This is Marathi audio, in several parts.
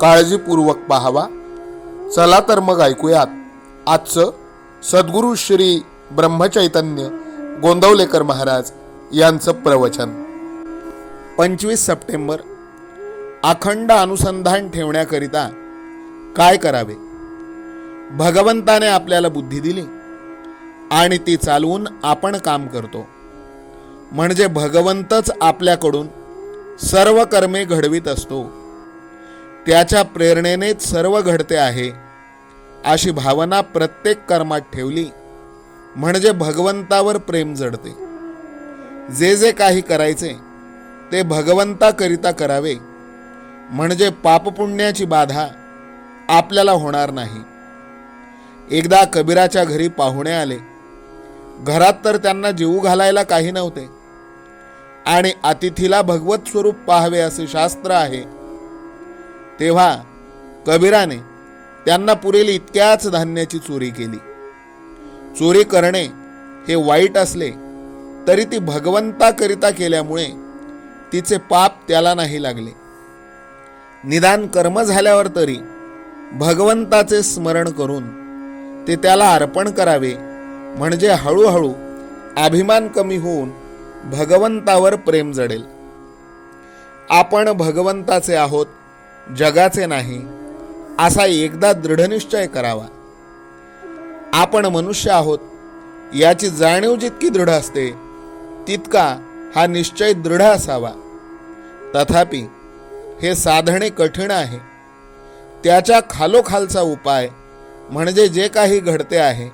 काळजीपूर्वक पाहावा. चला तर मग ऐकूयात. आजचं सद्गुरू श्री ब्रह्मचैतन्य गोंदवलेकर महाराज यांचं प्रवचन. पंचवीस सप्टेंबर. अखंड अनुसंधान ठेवण्याकरिता काय करावे? भगवंताने आपल्याला बुद्धी दिली आणि ती चालवून आपण काम करतो. म्हणजे भगवंतच आपल्याकडून सर्व कर्मे घडवीत असतो. त्याच्या प्रेरणेनेच सर्व घडते आहे. अशी भावना प्रत्येक कर्मात ठेवली म्हणजे भगवंतावर प्रेम जडते. जे जे काही करायचे ते भगवंताकरिता करावे म्हणजे पापपुण्याची बाधा आपल्याला होणार नाही. एकदा कबीराच्या घरी पाहुणे आले. घरात तर त्यांना जीव घालायला काही नव्हते. आणि अतिथीला भगवत स्वरूप पाहावे असे शास्त्र आहे. तेव्हा कबीराने त्यांना पुरेल इतक्याच धान्याची चोरी केली. चोरी करणे हे वाईट असले तरी ती भगवंताकरिता केल्यामुळे तिचे पाप त्याला नाही लागले. निदान कर्म झाल्यावर तरी भगवंताचे स्मरण करून ते त्याला अर्पण करावे म्हणजे हळूहळू अभिमान कमी होऊन भगवंतावर प्रेम जडेल. आपण भगवंताचे आहोत जगाचे नाही असा एकदा दृढनिश्चय करावा. आपण मनुष्य आहोत याची जाणीव जितकी दृढ असते तितका हा निश्चय दृढ असावा. तथापि हे साधणे कठीण आहे. त्याच्या खालोखालचा उपाय म्हणजे जे काही घडते आहे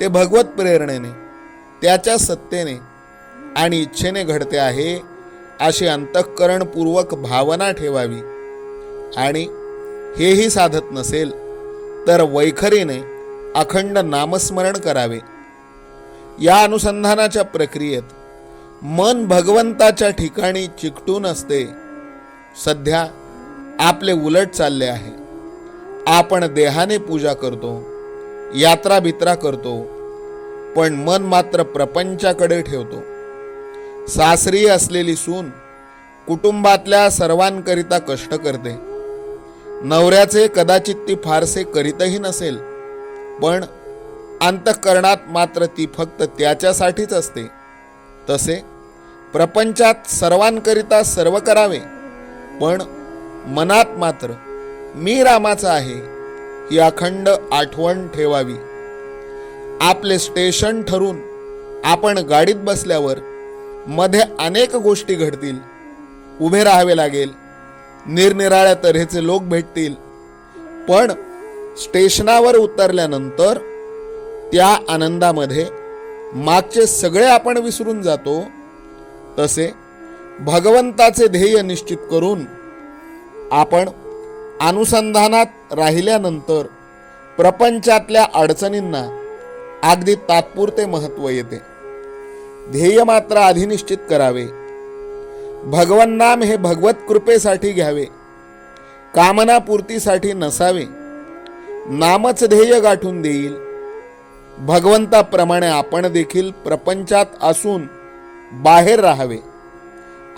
ते भगवत प्रेरणेने त्याच्या सत्तेने आणि इच्छेने घडते आहे अशी अंतःकरणपूर्वक भावना ठेवावी. आणि हेही साधत नसेल तर वैखरीने अखंड नामस्मरण करावे. या अनुसंधानाच्या प्रक्रियेत मन भगवंताच्या ठिकाणी चिकटून असते. सध्या आपले उलट चालले आहे. आपण देहाने पूजा करतो यात्रा बित्रा करतो पण मन मात्र प्रपंचाकडे ठेवतो. सासरी असलेली सून कुटुंबातल्या सर्वांकरिता कष्ट करते. नवऱ्याचे कदाचित ती फारसे करीतही नसेल पण अंतःकरणात मात्र ती फक्त त्याच्यासाठीच असते. तसे प्रपंचात सर्वांकरिता सर्व करावे पण मनात मात्र मी रामाचा आहे ही अखंड आठवण ठेवावी. आपले स्टेशन ठरून आपण गाडीत बसल्यावर मध्ये अनेक गोष्टी घडतील. उभे राहावे लागेल निरनिराळ्या तऱ्हेचे लोक भेटतील. पण स्टेशनावर उतरल्यानंतर त्या आनंदामध्ये मागचे सगळे आपण विसरून जातो. तसे भगवंताचे ध्येय निश्चित करून आपण अनुसंधानात राहिल्यानंतर प्रपंचातल्या अडचणींना अगदी तात्पुरते महत्त्व येते. ध्येय मात्र आधी निश्चित करावे. भगवन नाम हे भगवत कृपेसाठी घ्यावे. कामनापूर्तीसाठी नसावे. नामच ध्येय गाठून देईल. भगवंताप्रमाणे आपण देखील प्रपंचात असून बाहेर राहावे.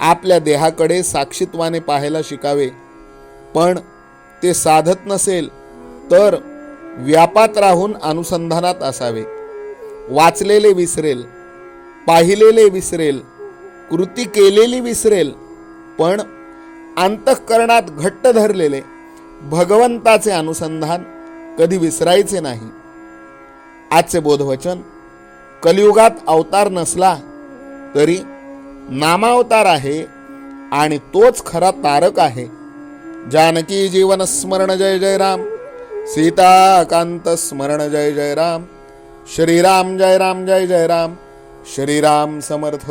आपल्या देहाकडे साक्षित्वाने पाहायला शिकावे. पण ते साधत नसेल तर व्यापात राहून अनुसंधानात असावे. वाचलेले विसरेल पाहिलेले विसरेल कृती केलेली विसरेल पण अंतःकरणात घट्ट धरलेले भगवंताचे अनुसंधान कधी विसरायचे नाही. आजचे बोधवचन कलियुगात अवतार नसला तरी नामावतार आहे आणि तोच खरा तारक आहे. जानकी जीवन स्मरण जय जय राम सीताकांत स्मरण जय जय राम श्रीराम जय राम जय जय राम श्रीराम समर्थ.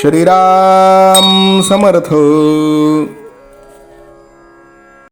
श्रीराम समर्थ।